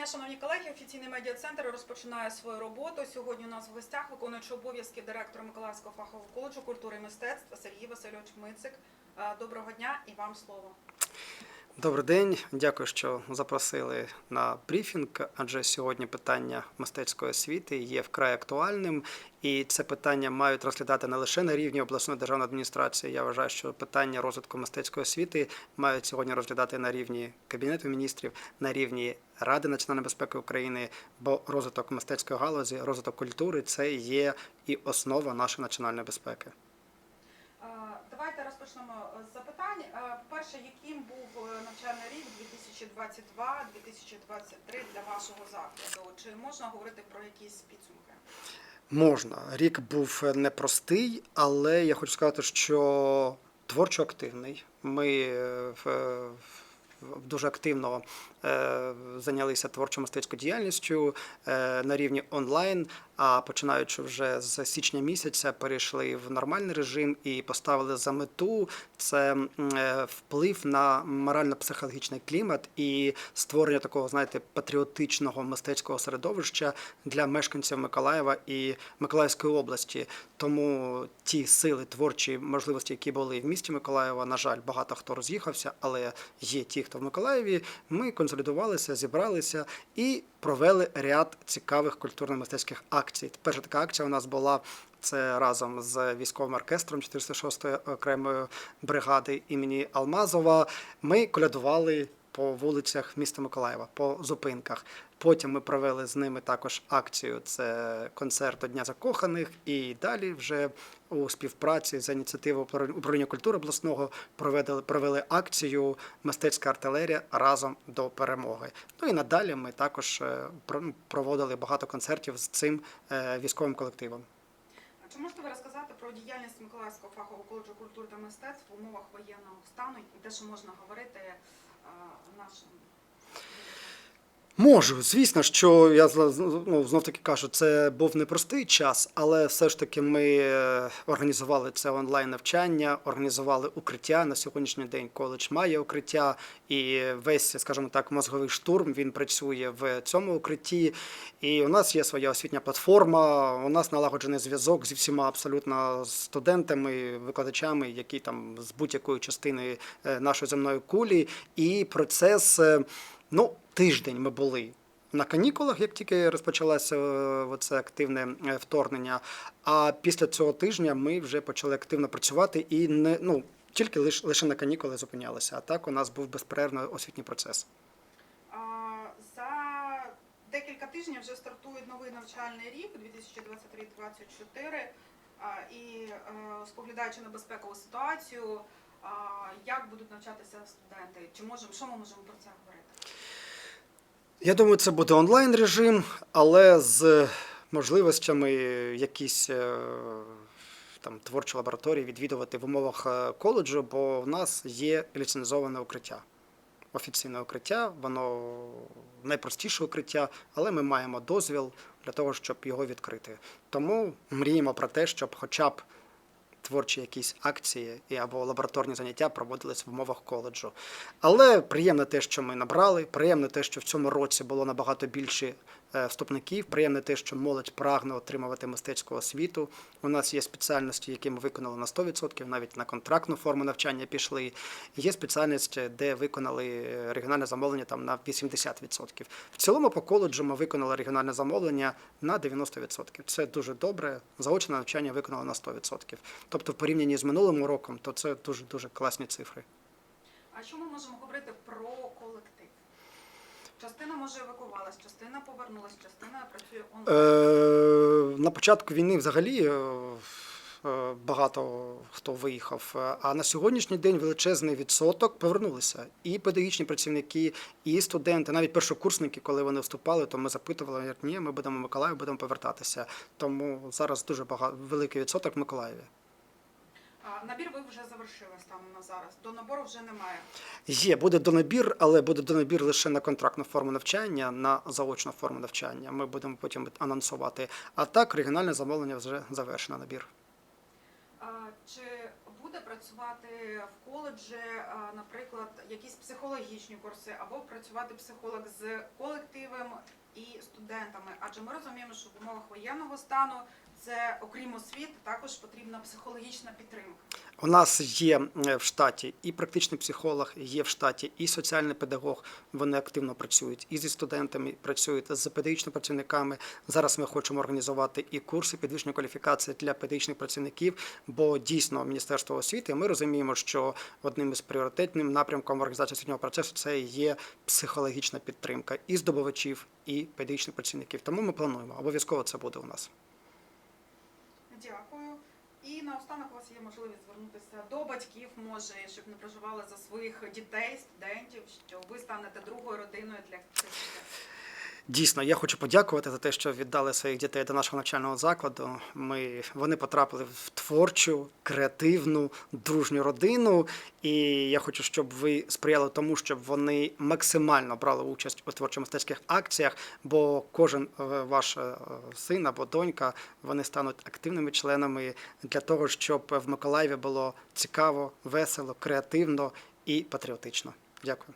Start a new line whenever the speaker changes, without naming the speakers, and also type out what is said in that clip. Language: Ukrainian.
дня, шановні колеги. Офіційний медіа-центр розпочинає свою роботу. Сьогодні у нас в гостях виконуючий обов'язки директора Миколаївського фахового коледжу культури і мистецтв Сергій Васильович Мицик. Е, Доброго дня і вам слово.
Добрий день, дякую, що запросили на брифінг. Адже сьогодні питання мистецької освіти є вкрай актуальним, і це питання мають розглядати не лише на рівні обласної державної адміністрації. Я вважаю, що питання розвитку мистецької освіти мають сьогодні розглядати на рівні кабінету міністрів, на рівні Ради національної безпеки України, бо розвиток мистецької галузі, розвиток культури це є і основа нашої національної безпеки.
Е, розпочнемо з запитань. Е, По-перше, яким був е, навчальний рік 2022-2023 для вашого закладу? Чи можна говорити про якісь підсумки?
Можна. Рік був непростий, але я хочу сказати, що творчо активний. Ми е, дуже активно е, зайнялися творчо-мистецькою діяльністю е, на рівні онлайн. А починаючи вже з січня місяця, перейшли в нормальний режим і поставили за мету це е, вплив на морально-психологічний клімат і створення такого, знаєте, патріотичного мистецького середовища для мешканців Миколаєва і Миколаївської області. Тому ті сили творчі можливості, які були в місті Миколаєва, на жаль, багато хто роз'їхався, але є ті, хто в Миколаєві. Ми консолідувалися, зібралися і провели ряд цікавих культурно-мистецьких акцій. Перша така акція у нас була. Це разом з військовим оркестром 406-ї окремої бригади імені Алмазова. Ми колядували по вулицях міста Миколаєва, по зупинках. Потім ми провели з ними також акцію. Це концерт Дня закоханих. І далі вже у співпраці з ініціативою управління- культури обласного провели, провели акцію Мистецька артилерія разом до перемоги. Ну і надалі ми також е, про- проводили багато концертів з цим е, військовим колективом.
Чи можете ви розказати про діяльність Миколаївського фахового коледжу культури та мистецтв в умовах воєнного стану і де що можна говорити нашим?
Можу, звісно, що я ну, знов таки кажу, це був непростий час, але все ж таки ми е, організували це онлайн навчання, організували укриття. На сьогоднішній день коледж має укриття, і весь, скажімо так, мозговий штурм він працює в цьому укритті. І у нас є своя освітня платформа. У нас налагоджений зв'язок зі всіма абсолютно студентами, викладачами, які там з будь-якої частини е, нашої земної кулі. І процес. е, Ну, тиждень ми були на канікулах, як тільки розпочалося е, це активне е, вторгнення. А після цього тижня ми вже почали активно працювати і не ну тільки лише лише на канікули зупинялися. А так у нас був безперервний освітній процес.
За декілька тижнів вже стартує новий навчальний рік 2023-2024. І е, споглядаючи на безпекову ситуацію, як будуть навчатися студенти? Чи можемо, що ми можемо про це говорити?
Я думаю, це буде онлайн режим, але з можливостями якісь е, там творчі лабораторії відвідувати в умовах е, коледжу, бо в нас є ліцензоване укриття. Офіційне укриття, воно найпростіше укриття, але ми маємо дозвіл для того, щоб його відкрити. Тому мріємо про те, щоб хоча б творчі якісь акції і або лабораторні заняття проводились в умовах коледжу. Але приємно те, що ми набрали, приємно те, що в цьому році було набагато більше е, вступників, приємно те, що молодь прагне отримувати мистецьку освіту. У нас є спеціальності, які ми виконали на 100%, навіть на контрактну форму навчання пішли. Є спеціальність, де виконали е, регіональне замовлення там на 80%. В цілому по коледжу ми виконали регіональне замовлення на 90%. Це дуже добре. Заочне навчання виконали на 100%. Тобто, в порівнянні з минулим роком, то це дуже дуже класні цифри.
А що ми можемо говорити про колектив? Частина може евакувалась, частина повернулась, частина працює онлайн.
Е, на початку війни взагалі е, е, багато хто виїхав. Е, А на сьогоднішній день величезний відсоток повернулися. І педагогічні працівники, і студенти, навіть першокурсники, коли вони вступали, то ми запитували, як ні, ми будемо в Миколаїв, будемо повертатися. Тому зараз дуже багато великий відсоток в Миколаєві.
А, Набір ви вже завершили станом на зараз. До набору вже немає.
Є, буде донабір, але буде донабір лише на контрактну форму навчання, на заочну форму навчання. Ми будемо потім анонсувати. А так, регіональне замовлення вже завершено набір.
А, Чи буде працювати в коледжі, а, наприклад, якісь психологічні курси, або працювати психолог з колективом і студентами, адже ми розуміємо, що в умовах воєнного стану це, окрім освіти, також потрібна психологічна підтримка.
У нас є в штаті і практичний психолог, є в штаті і соціальний педагог. Вони активно працюють і зі студентами, працюють з педагогічними працівниками. Зараз ми хочемо організувати і курси підвищення кваліфікації для педагогічних працівників. Бо дійсно Міністерство освіти ми розуміємо, що одним із пріоритетним напрямком організації освітнього процесу це є психологічна підтримка і здобувачів, і педагогічних працівників. Тому ми плануємо. Обов'язково це буде у нас.
Дякую. І наостанок у вас є можливість звернутися до батьків, може, щоб не проживали за своїх дітей, студентів, що ви станете другою родиною для цих дітей.
Дійсно, я хочу подякувати за те, що віддали своїх дітей до нашого навчального закладу. Ми вони потрапили в творчу, креативну, дружню родину. І я хочу, щоб ви сприяли тому, щоб вони максимально брали участь у творчо-мистецьких акціях, бо кожен е, ваш е, син або донька вони стануть активними членами для того, щоб в Миколаєві було цікаво, весело, креативно і патріотично. Дякую.